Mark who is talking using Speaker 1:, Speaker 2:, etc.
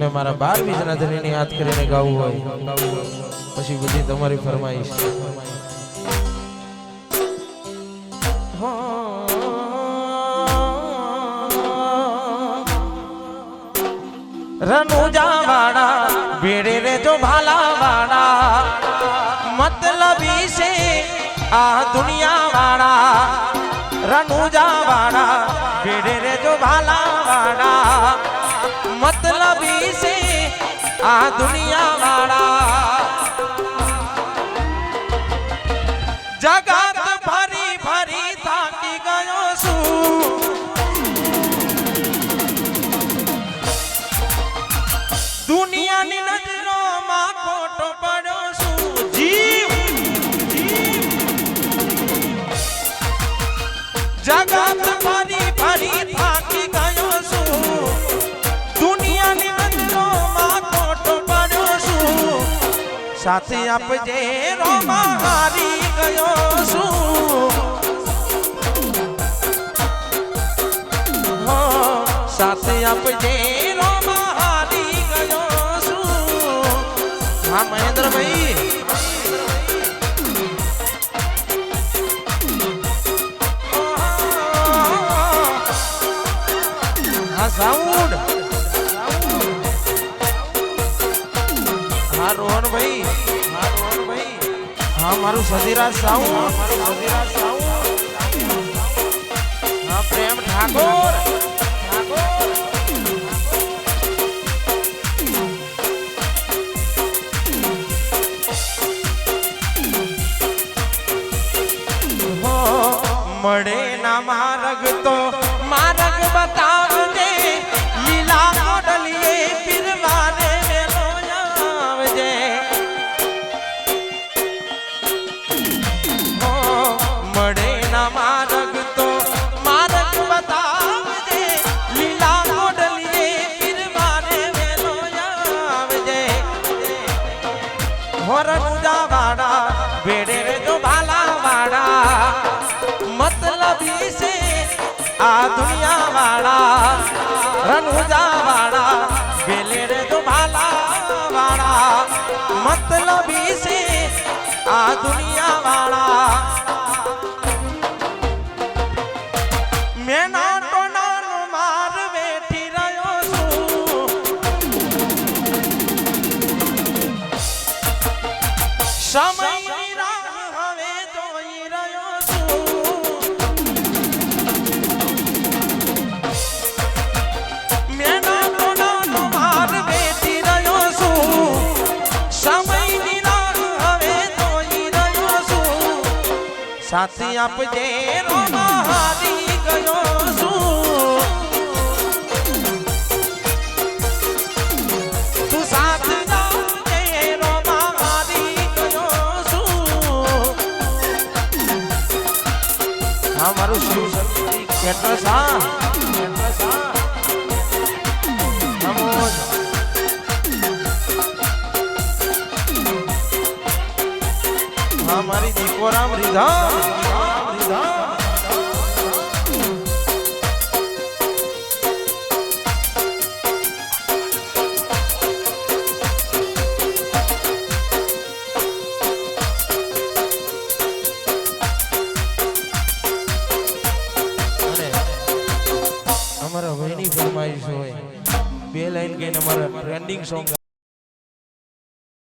Speaker 1: મારા બાર બીજના ધણીને યાદ કરીને ગાવું હોય, પછી બધી તમારી ફરમાઈશ. રનુજા વાળા ભેડે રે જો ભાલા વાળા મતલબી છે આ દુનિયા વાળા રનુજા વાળા ભેડે રે જો ભાલા વાળા મતલબી છે આ દુનિયા વાળા જગત ફરી ફરી થાકી ગયો છું. દુનિયાની નજરોમાં સાથે આપજે રોમા હારી ગયો છું હો, સાથે આપજે રોમા હારી ગયો છું હા મહેન્દ્રભાઈ હા સાઉન્ડ હા રોહનભાઈ હા રોહનભાઈ હા મારું સદીરાજ સાઉન્ડ મારું સદીરાજ સાઉન્ડ હા પ્રેમ ઠાકોર ઠાકોર હો, મળે ના માર્ગ તો માર્ગ બતાવજે હોરંજા વાડા ભેડે જો ભાલા વાડા મતલબી છે, આ દુનિયા વાળા રનુજા વાળા ભેલે રે જો ભાલા વાળા મતલબી છે, આ દુનિયા વાળા સમયની રાહ હવે જોઈ રહ્યો છું. મેં નાનો નાનો માર બેઠી રહ્યો છું. સમયની રાહ હવે જોઈ રહ્યો છું. સાથી આપજે રોમા હારી ગયો છું. હા મારું શિવ શક્તિ કેટરસ હા કેટરસ હા નમો હા મારી દીકોરામ રીધા રીધા. અમારા ભાઈની ફરમાઈશ હોય. બે લાઈન કહીને મારા ટ્રેન્ડિંગ સોંગ